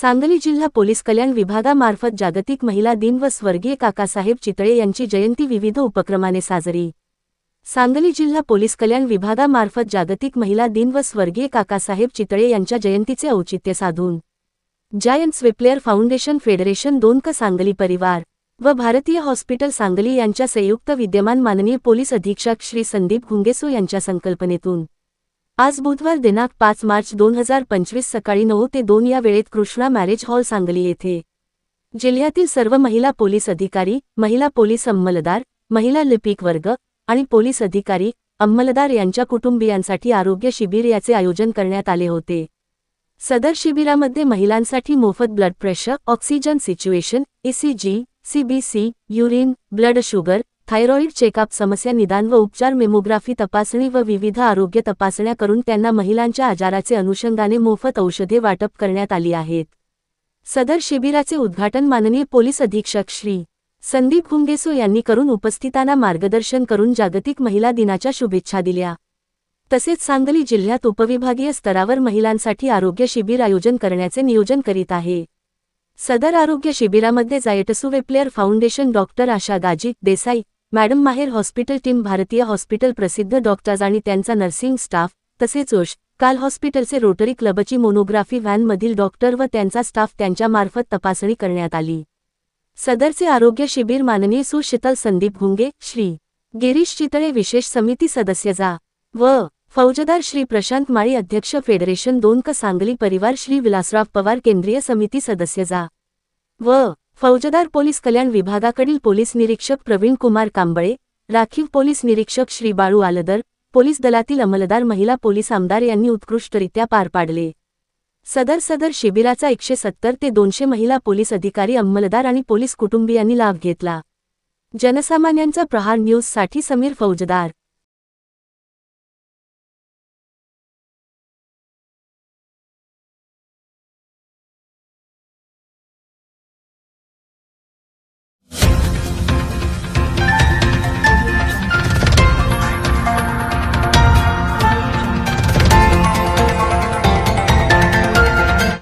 सांगली जिल्हा पोलीस कल्याण विभागामार्फत जागतिक महिला दिन व स्वर्गीय काकासाहेब चितळे यांची जयंती विविध उपक्रमाने साजरी. सांगली जिल्हा पोलीस कल्याण विभागामार्फत जागतिक महिला दिन व स्वर्गीय काकासाहेब चितळे यांच्या जयंतीचे औचित्य साधून. जायंट स्विप्लेअर फाउंडेशन फेडरेशन दोन क सांगली परिवार व भारतीय हॉस्पिटल सांगली यांच्या संयुक्त विद्यमान माननीय पोलीस अधीक्षक श्री संदीप घुंगेसो यांच्या संकल्पनेतून. आज बुधवार दिनांक पाच मार्च दोन हजार पंचवीस सकाळी नऊ ते दोन या वेळेत कृष्णा मॅरेज हॉल सांगली येथे. जिल्ह्यातील सर्व महिला पोलीस अधिकारी महिला पोलीस अंमलदार महिला लिपिक वर्ग आणि पोलीस अधिकारी अंमलदार यांच्या कुटुंबियांसाठी आरोग्य शिबिर याचे आयोजन करण्यात आले होते. सदर शिबिरामध्ये महिलांसाठी मोफत blood pressure oxygen situation ECG CBC urine blood sugar thyroid checkup समस्या निदान व उपचार मेमोग्राफी तपासणी व विविध आरोग्य तपासण्या करून त्यांना महिलांच्या आजाराचे अनुषंगाने मोफत औषधे वाटप करण्यात आली आहेत. सदर शिबिराचे उद्घाटन माननीय पोलीस अधीक्षक श्री. संदीप हुंगेसो यांनी करून उपस्थितांना मार्गदर्शन करून जागतिक महिला दिनाच्या शुभेच्छा दिल्या. तसेच सांगली जिल्ह्यात उपविभागीय स्तरावर महिलांसाठी आरोग्य शिबिर आयोजन करण्याचे नियोजन करीत आहे. सदर आरोग्य शिबिरामध्ये जायटसू वेप्लेअर foundation doctor Asha Gaji Desai madam Maher hospital team Bharati hospital प्रसिद्ध डॉक्टर्स आणि त्यांचा नर्सिंग स्टाफ तसेच ओश काल हॉस्पिटलचे रोटरी क्लबची मोनोग्राफी व्हॅनमधील डॉक्टर व त्यांचा स्टाफ त्यांच्यामार्फत तपासणी करण्यात आली. सदरचे आरोग्य शिबिर माननीय सुशीतल संदीप भुंगे श्री. गिरीश चितळे विशेष समिती सदस्य जा. व फौजदार श्री प्रशांत माळी अध्यक्ष फेडरेशन दोन क सांगली परिवार श्री विलासराव पवार केंद्रीय समिती सदस्य जा. व फौजदार पोलीस कल्याण विभागाकडील पोलीस निरीक्षक प्रवीण कुमार कांबळे राखीव पोलीस निरीक्षक श्री बाळू आलदर पोलीस दलातील अंमलदार महिला पोलीस आमदार यांनी उत्कृष्टरित्या पार पाडले. सदर सदर शिबिराचा एकशे सत्तर ते दोनशे महिला पोलीस अधिकारी अंमलदार आणि पोलीस कुटुंबियांनी लाभ घेतला. जनसामान्यांचा प्रहार न्यूजसाठी समीर फौजदार.